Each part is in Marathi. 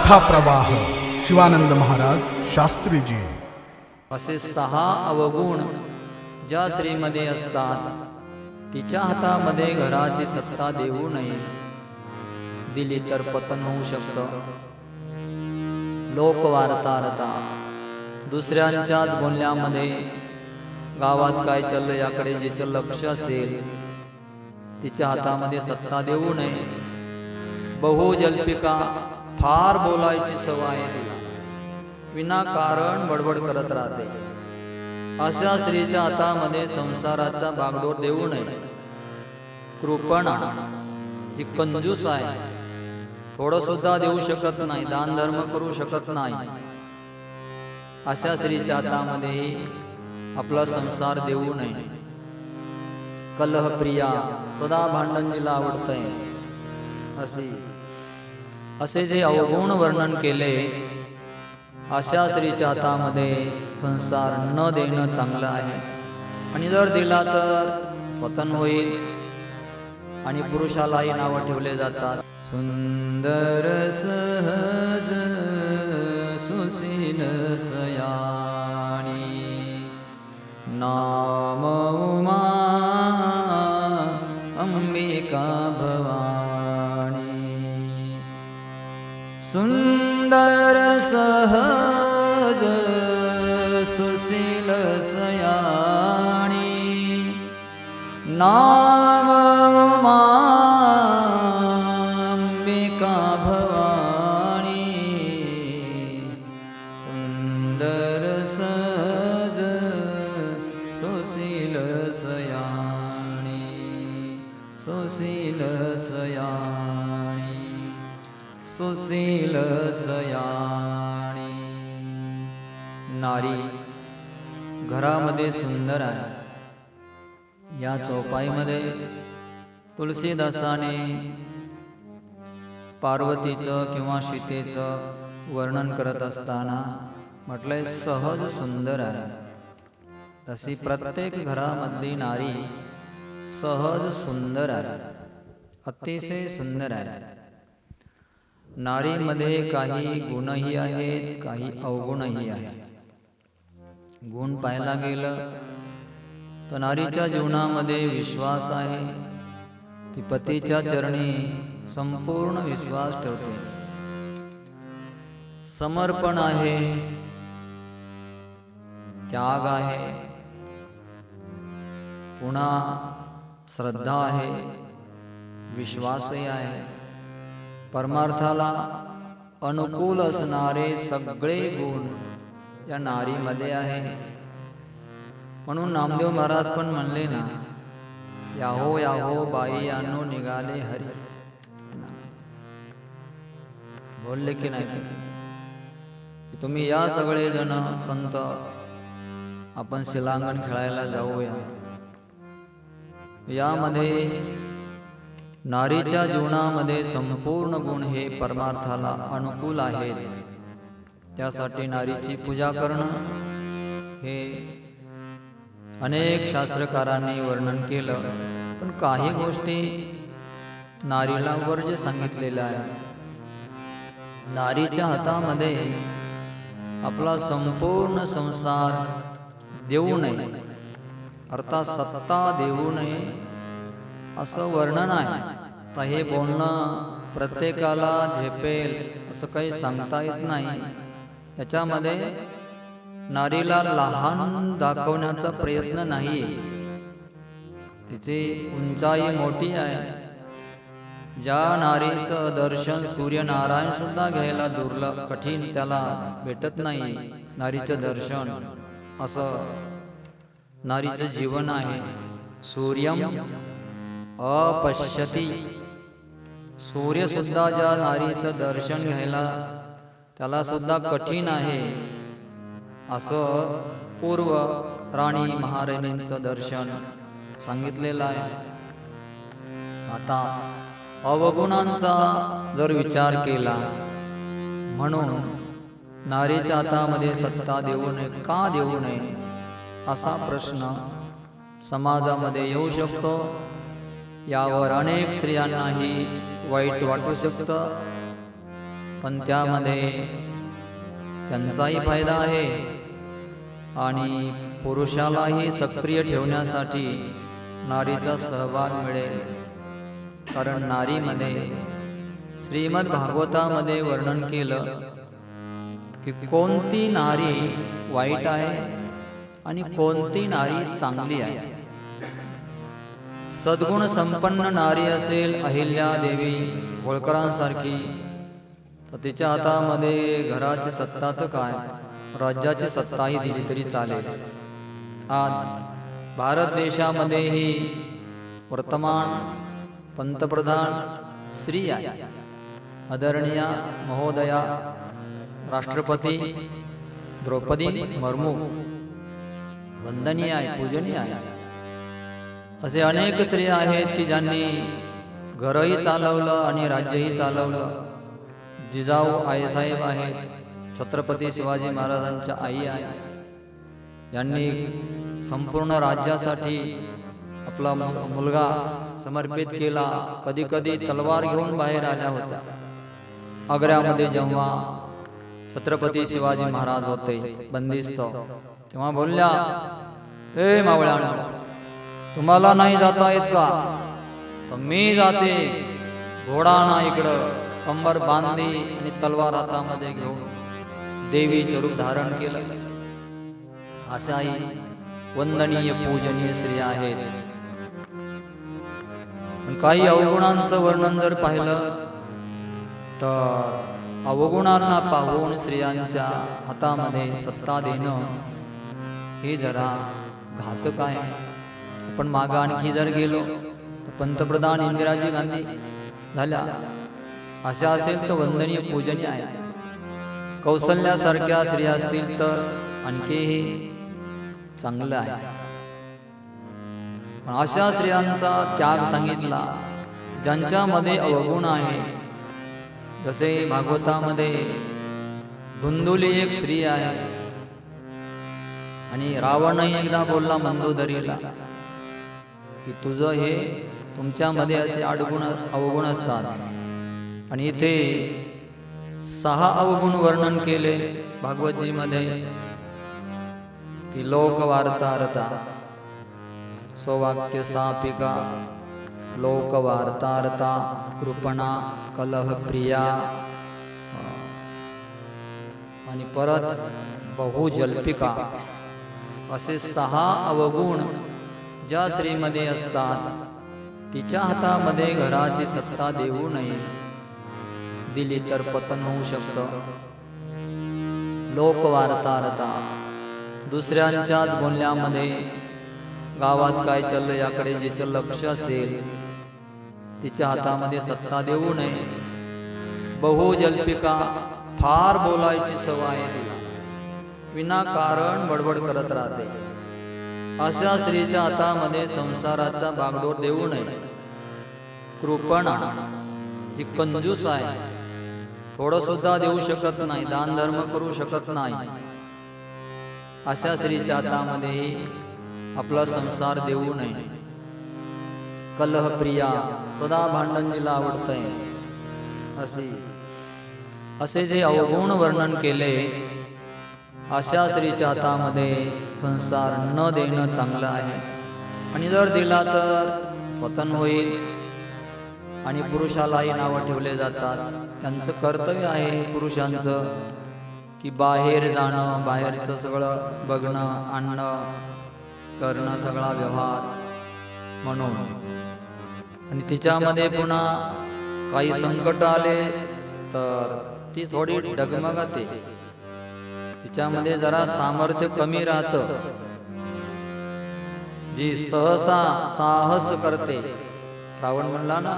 कथा प्रवाह शिवानंद महाराज शास्त्रीजी. असे सहा अवगुण ज्या स्त्रीमध्ये असतात तिच्या हातामध्ये घराची सत्ता देऊ नये. दिली तर पतन होऊ शकतं. लोकवार्तारता दुसऱ्यांच्याच बोलण्यामध्ये गावात काय चाललं याकडे जिचं लक्ष असेल तिच्या हातामध्ये सत्ता देऊ नये. बहुजल्पिका फार बोलायची सवय आहे तिला. विनाकारण बडबड करत राहते. अशा स्त्रीच्या हातामध्ये संसाराचा बागडोर देऊ नये. कृपणा जी कंजूस आहे थोडं सुद्धा देऊ शकत नाही दान धर्म करू शकत नाही. अशा स्त्रीच्या हातामध्येही आपला संसार देऊ नये. कलहप्रिया सदा भांडण जिला आवडतंय. असे असे जे अवगुण वर्णन केले अशा स्त्रीच्या हातामध्ये संसार न देणं चांगलं आहे. आणि जर दिला तर पतन होईल. आणि पुरुषालाही नावं ठेवले जातात. सुंदर सहज सुशील सयाणी. नाम उमा सुंदर सहज सुशील सयाणी ना या चौपाईमध्ये तुलसीदासाने पार्वतीचं किंवा सीतेचं वर्णन करत असताना म्हटलंय सहज सुंदर आहे. तशी प्रत्येक घरामधली नारी सहज सुंदर आहे अतिशय सुंदर आहे. नारीमध्ये काही गुणही आहेत काही अवगुणही आहेत. गुण पाहायला गेलं तर नारीच्या जीवनामध्ये विश्वास आहे. ती पतीच्या चरणी संपूर्ण विश्वास ठेवते. समर्पण आहे. त्याग आहे. पुन्हा श्रद्धा आहे. विश्वासही आहे. परमार्थाला अनुकूल असणारे सगळे गुण या नारीमध्ये आहे. म्हणून नामदेव महाराज पण म्हणले ना याहो याहो बाई यानो निघाले हरी. बोलले की नाही ते. तुम्ही या सगळे जण संत आपण शिलांगण खेळायला जाऊया. यामध्ये नारीच्या जीवनामध्ये संपूर्ण गुण हे परमार्थाला अनुकूल आहेत. त्यासाठी नारीची पूजा करणं हे अनेक शास्त्रकारांनी वर्णन केलं पण काही गोष्टी नारीला वर्ज सांगितलेल्या आहे नारीच्या हातामध्ये आपला संपूर्ण संसार देऊ नये अर्थात सत्ता देऊ नये असं वर्णन आहे. तर हे बोलणं प्रत्येकाला झेपेल असं काही सांगता येत नाही. याच्यामध्ये नारीला लहान दाखवण्याचा प्रयत्न नाही. तिची उंचाई मोठी आहे. ज्या नारीचं दर्शन सूर्यनारायण सुद्धा घ्यायला दुर्लभ कठीण त्याला भेटत नाही. नारीचं दर्शन असं नारीचं जीवन आहे. सूर्यम अपश्यती. सूर्यसुद्धा ज्या नारीचं दर्शन घ्यायला त्याला सुद्धा कठीण आहे. असं पूर्व राणी महाराणींचं दर्शन सांगितलेलं आहे. आता अवगुणांचा जर विचार केला म्हणून नारीच्या हातामध्ये सत्ता देऊ नये का देऊ नये असा प्रश्न समाजामध्ये येऊ शकतो. यावर अनेक स्त्रियांनाही वाईट वाटू शकतं. पण त्यामध्ये त्यांचाही फायदा आहे. आणि पुरुषालाही सक्रिय ठेवण्यासाठी नारीचा सहभाग मिळेल. कारण नारीमध्ये श्रीमद भागवतामध्ये वर्णन केलं की कोणती नारी वाईट आहे आणि कोणती नारी चांगली आहे. सद्गुण संपन्न नारी असेल अहिल्या देवी होळकरांसारखी तर तिच्या हातामध्ये घराची सत्ता तर काय? राज्याची सत्ताही दिली तरी चालेल. आज भारत देशामध्येही वर्तमान पंतप्रधान श्री आहे. आदरणीय महोदया राष्ट्रपती द्रौपदी मुर्मू वंदनीय आहे पूजनीय आहे. असे अनेक स्त्रिया आहेत की ज्यांनी घरही चालवलं आणि राज्यही चालवलं. जिजाऊ आईसाहेब आहेत. छत्रपती शिवाजी महाराजांच्या आई आहे. यांनी संपूर्ण राज्यासाठी आपला मुलगा समर्पित केला. कधी कधी तलवार घेऊन बाहेर आल्या होत्या. आग्र्यामध्ये जेव्हा छत्रपती शिवाजी महाराज होते बंदिस्त. तेव्हा बोलल्या हे मावळ्यानो तुम्हाला नाही जाता येत का? तर मी जाते. घोडा ना इकडं कंबर बांधली आणि तलवार हातामध्ये घेऊन देवीचे रूप धारण केलं. अशाही वंदनीय पूजनीय स्त्रिया आहेत. पण काही अवगुणांचं वर्णन जर पाहिलं तर अवगुणांना पाहून स्त्रियांच्या हातामध्ये सत्ता देणं हे जरा घातक आहे. आपण मागं आणखी जर गेलो तर पंतप्रधान इंदिराजी गांधी झाल्या. अशा असेल तर वंदनीय पूजनीय आहे. कौशल्यासारख्या स्त्रिया असतील तर आणखीही चांगलं आहे. पण अशा स्त्रियांचा त्याग सांगितला. ज्यांच्यामध्ये अवगुण आहे. जसे भागवतामध्ये धुंदुली एक स्त्री आहे. आणि रावणही एकदा बोलला मंदोदरीला की तुझं हे तुमच्यामध्ये असे अडगुण अवगुण असतात. आणि इथे सहा अवगुण वर्णन केले भागवतजीमध्ये की लोक वार्तारता सौवाक्य स्थापिका लोक वार्तारता कृपणा कलह प्रिया आणि परत बहुजल्पिका. असे सहा अवगुण ज्या श्रीमध्ये असतात तिच्या हातामध्ये घराची सत्ता देऊ नये. दिली तर पतन होऊ शकतं. लोकवार्तारता दुसऱ्यांच्याच बोलण्यामध्ये गावात काय चाललं याकडे जिचं लक्ष असेल तिच्या हातामध्ये सत्ता देऊ नये. बहुजल्पिका फार बोलायची सवय आहे तिला विनाकारण बडबड करत राहते. अशा स्त्रीच्या हातामध्ये संसाराचा बागडोर देऊ नये. कृपणा जी कंजूस आहे थोडं सुद्धा देऊ शकत नाही दान धर्म करू शकत नाही. अशा स्त्रीच्या हातामध्येही आपला संसार देऊ नये. कलह प्रिया सदा भांडण जिला आवडतंय. असे असे जे अवगुण वर्णन केले अशा स्त्रीच्या हातामध्ये संसार न देणं चांगलं आहे. आणि जर दिला तर पतन होईल आणि पुरुषालाही नावं ठेवले जातात. त्यांचं कर्तव्य आहे पुरुषांचं की बाहेर जाणं बाहेरचं सगळं बघणं आणणं करणं सगळा व्यवहार म्हणून. आणि तिच्यामध्ये पुन्हा काही संकट आले तर ती थोडी डगमगते. तिच्यामध्ये जरा सामर्थ्य कमी राहतं. जी सहसा साहस करते. रावण म्हणला ना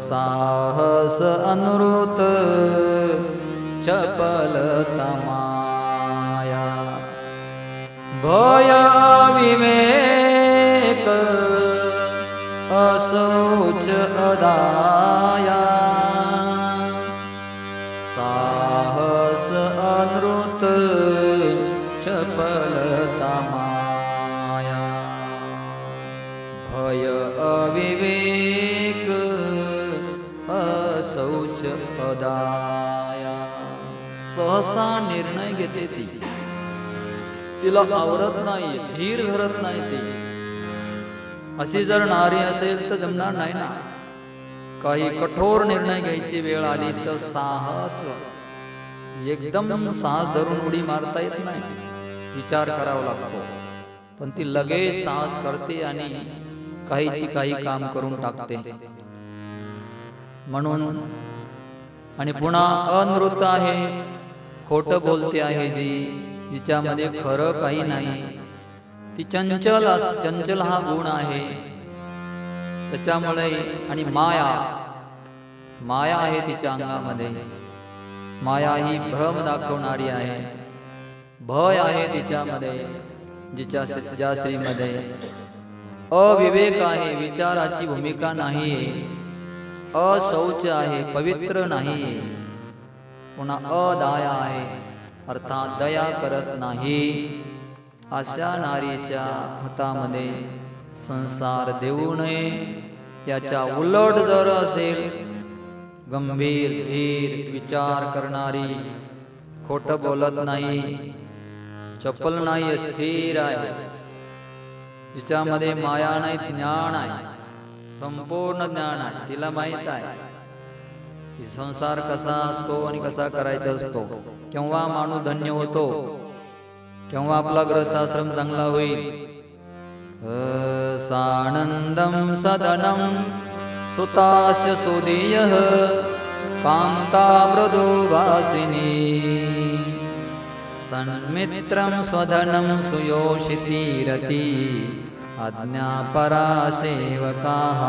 साहस अनुरूत चपलता माया भय विवेक असौच अदाया। साहस शौच अदाया सहसा निर्णय घेते ती. तिला आवरत नाही धीर धरत नाही ती. अशी जर नारी असेल तर जमणार नाही ना. काही कठोर निर्णय घ्यायची वेळ आली तर साहस एकदम साहस धरून उडी मारता येत नाही. विचार करावा लागतो. पण ती लगेच साहस करते आणि काहीची काही काम करून टाकते. म्हणून. आणि पुन्हा अनृत आहे. खोट बोलते आहे जी जिच्यामध्ये खरं काही नाही. ती चंचल अस- चंचल हा गुण आहे. त्याच्यामुळे आणि माया माया आहे तिच्या अंगामध्ये. माया ही भ्रम दाखवणारी आहे. भय आहे तिच्यामध्ये जिच्या ज्या स्त्रीमध्ये. अविवेक आहे विचाराची भूमिका नाही अशौच आहे पवित्र नाही. पुन्हा अदाया आहे अर्थात दया करत नाही. अशा नारीच्या हातामध्ये संसार देऊ नये. याच्या उलट जर असेल गंभीर धीर विचार करणारी खोट बोलत नाही चपल नाही स्थिर आहे. तिच्यामध्ये माया नाही ज्ञान आहे. संपूर्ण ज्ञान आहे तिला माहीत आहे. की संसार कसा असतो आणि कसा करायचा असतो? केव्हा माणूस धन्य होतो? केव्हा आपला ग्रस्ताश्रम चांगला होईल? सानंदम सदनम सुतास्य सुदीय कांता मृदु सन्मित्रम स्वधनम सुयोषिती रती आज्ञापरा सेवकाः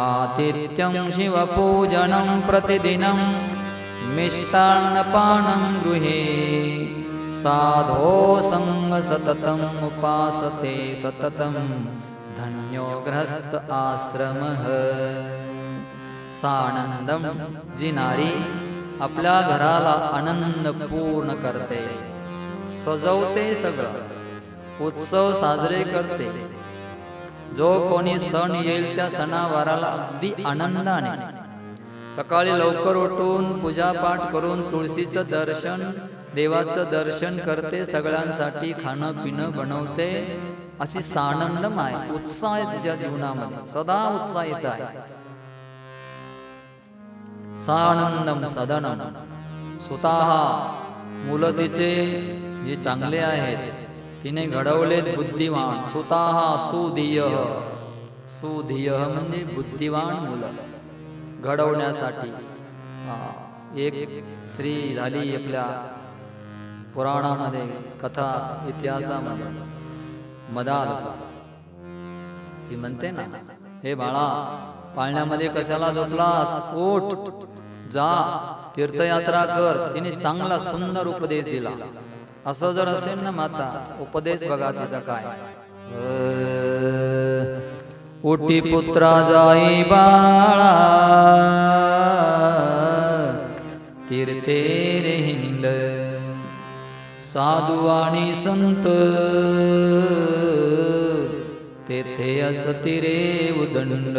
आतिथ्यं शिवपूजनं प्रतिदिनं मिष्टान्नपानं गृहे। साधो सङ्ग सततम् उपासते सततं धन्यो गृहस्थ आश्रमः। सानंदम जी नारी आपल्या घराला आनंद पूर्ण करते। सजवते सगळं उत्सव साजरे करते. जो कोणी सण येईल त्या सणावाराला अगदी आनंदाने. सकाळी लवकर उठून पूजापाठ करून तुळशीचं दर्शन देवाचं दर्शन करते सगळ्यांसाठी खाणं पिणं बनवते. अशी सानंदम आहे उत्साह आहे तिच्या जीवनामध्ये सदा उत्साह आहे. सानंदम सदनम. स्वतः मुलं तिचे जे चांगले आहेत तिने घडवलेत बुद्धिवान. स्वतः सुधिय. सुधिय म्हणजे बुद्धिवान मुलं. घडवण्यासाठी. एक स्त्री झाली आपल्या पुराणामध्ये कथा इतिहासामध्ये. मदालसा ती म्हणते ना हे बाळा पाळण्यामध्ये कशाला झोपलास? ओठ जा तीर्थयात्रा कर. तिने चांगला सुंदर उपदेश दिला. असं जर असेल ना माता उपदेश बघा तिचा काय. अ, पुत्रा जाई बाळा तीर्थे रे हिंड. साधू आणि संत तेथे असती रे उदंड.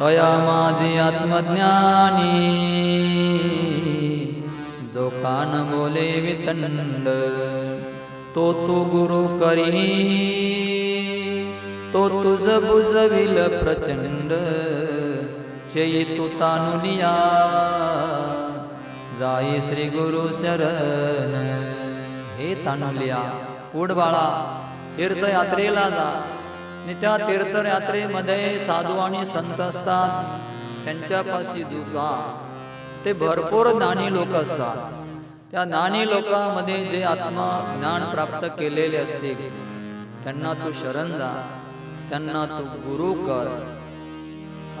तया माझी आत्मज्ञानी जो कान बोले वितंड तो तू गुरु करी। तो तुझ बुजविल प्रचंड चेई तू तानुलिया जाई श्री गुरु शरण हे तानुलिया उड बाळा तीर्थयात्रेला जा। आणि त्या तीर्थयात्रेमध्ये साधू आणि संत असतात त्यांच्यापाशी दूता ते भरपूर ज्ञानी लोक असतात. त्या ज्ञानी लोकांमध्ये जे आत्मज्ञान प्राप्त केलेले असते त्यांना तू शरण जा त्यांना तू गुरु कर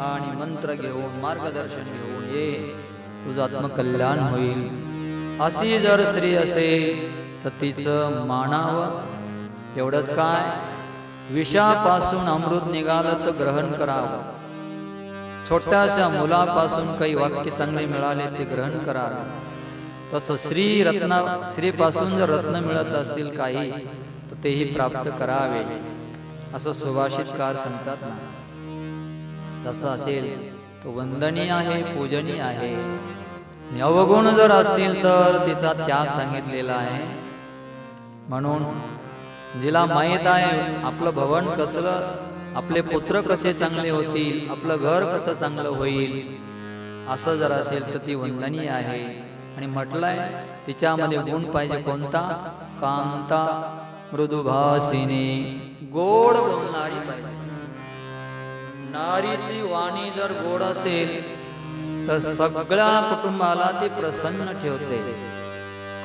आणि मंत्र घेऊन मार्गदर्शन घेऊन ये. तुझं आत्मकल्याण होईल. अशी जर स्त्री असेल तर तिचं मानावं एवढंच काय? विषापासून अमृत निघालं तर ग्रहण करावं. छोट्याशा मुलापासून काही वाक्य चांगले मिळाले ते ग्रहण करा. तसं श्री रत्ना श्रीपासून जर रत्न मिळत असतील काही तर तेही प्राप्त करावे. असं सुभाषितकार सांगतात ना. तसं असेल तो वंदनीय आहे पूजनीय आहे. आणि अवगुण जर असतील तर तिचा त्याग सांगितलेला आहे. म्हणून जिला माहीत आहे आपलं भवन कसलं? आपले पुत्र कसे चांगले होतील आपलं घर कसं चांगलं होईल? असं जर असेल तर ती वंदनीय आहे. आणि म्हटलंय तिच्यामध्ये गुण पाहिजे कोणता? कांता मृदुभासिनी. गोड बोलणारी पाहिजे. नारीची वाणी जर गोड असेल तर सगळ्या कुटुंबाला ती प्रसन्न ठेवते.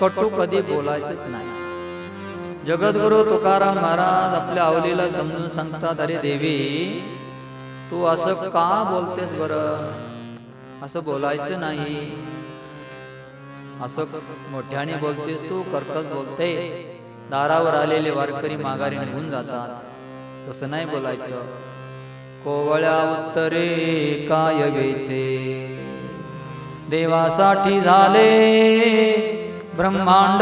कटू कधी बोलायचंच नाही. जगद्गुरु तुकाराम महाराज आपल्या आवलीला समजून सांगतात अरे देवी तू असं का बोलतेस बरं? असं बोलायचं नाही. असं मोठ्याने बोलतेस तू कर्कच बोलते. दारावर आलेले वारकरी माघारी निघून जातात. तसं नाही बोलायचं. कोवळ्या उत्तरे काय वेचे? देवासाठी झाले ब्रह्मांड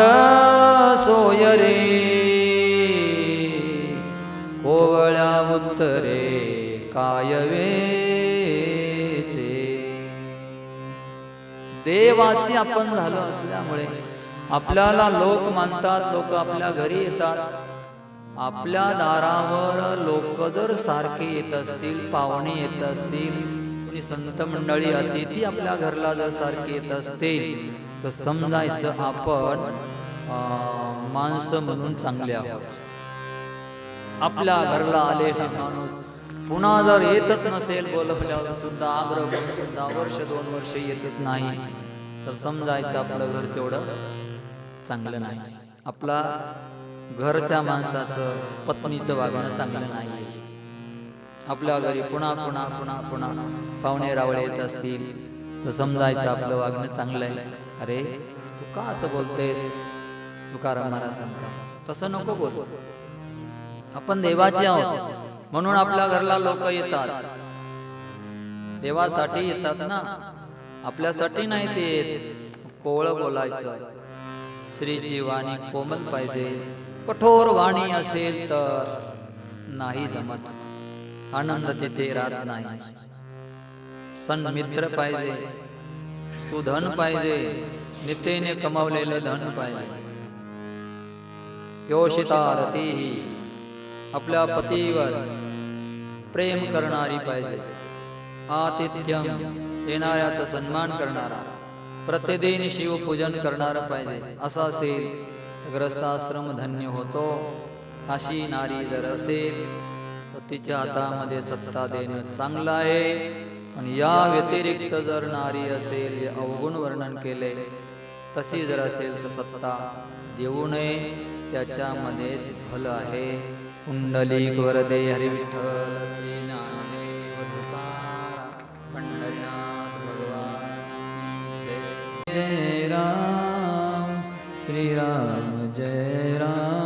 सोयरे. रे उत्तरे कायवेचे. देवाची आपण झालो असल्यामुळे आपल्याला लोक मानतात लोक आपल्या घरी येतात. आपल्या दारावर लोक जर सारखे येत असतील पाहुणे येत असतील कोणी संत मंडळी अतिथी आपल्या घरला जर सारखे येत असतील तर समजायचं आपण माणसं म्हणून चांगले आहोत. आपल्या घरला आलेला माणूस पुन्हा जर येतच नसेल बोलवल्यावर सुद्धा आग्रह करून सुद्धा वर्ष दोन वर्ष येतच नाही. तर समजायचं आपलं घर तेवढं चांगलं नाही. आपला घरच्या माणसाचं पत्नीचं वागणं चांगलं नाही. आपल्या घरी पुन्हा पुन्हा पुन्हा पुन्हा पाहुणे रावळे येत असतील. तर समजायचं आपलं वागणं चांगलं आहे. अरे तू का असं बोलतेस? तुकाराम महाराज सांगतात. तसं नको बोल. आपण देवाचे आहोत. म्हणून आपल्या घरला लोक येतात. देवासाठी येतात ना? आपल्यासाठी नाही ते कोवळ बोलायचं. श्रीची वाणी कोमल पाहिजे. कठोर वाणी असेल तर नाही जमत. आनंद तिथे राहत नाही. सन्मित्र पाहिजे. सुधन पाहिजे. नितेने कमावलेलं धन पाहिजे. योषिता रतीही आपल्या पतीवर प्रेम करणारी पाहिजे. आतिथ्यम येणाऱ्याचा सन्मान करणारा प्रतिदिन शिवपूजन करणारा पाहिजे. असं असेल तर ग्रस्ताश्रम धन्य होतो. अशी नारी जर असेल तर तिच्या हातामध्ये सत्ता देणं चांगलं आहे. पण या व्यतिरिक्त जर नारी असेल जे अवगुण वर्णन केले तशी जर असेल तर सत्ता देऊ नये. त्याच्यामध्येच भलं आहे. पुंडलिक वरदे हरी विठ्ठल श्री ज्ञानदेव तुकाराम पंढरीनाथ भगवान जय। जय राम श्री राम जय राम।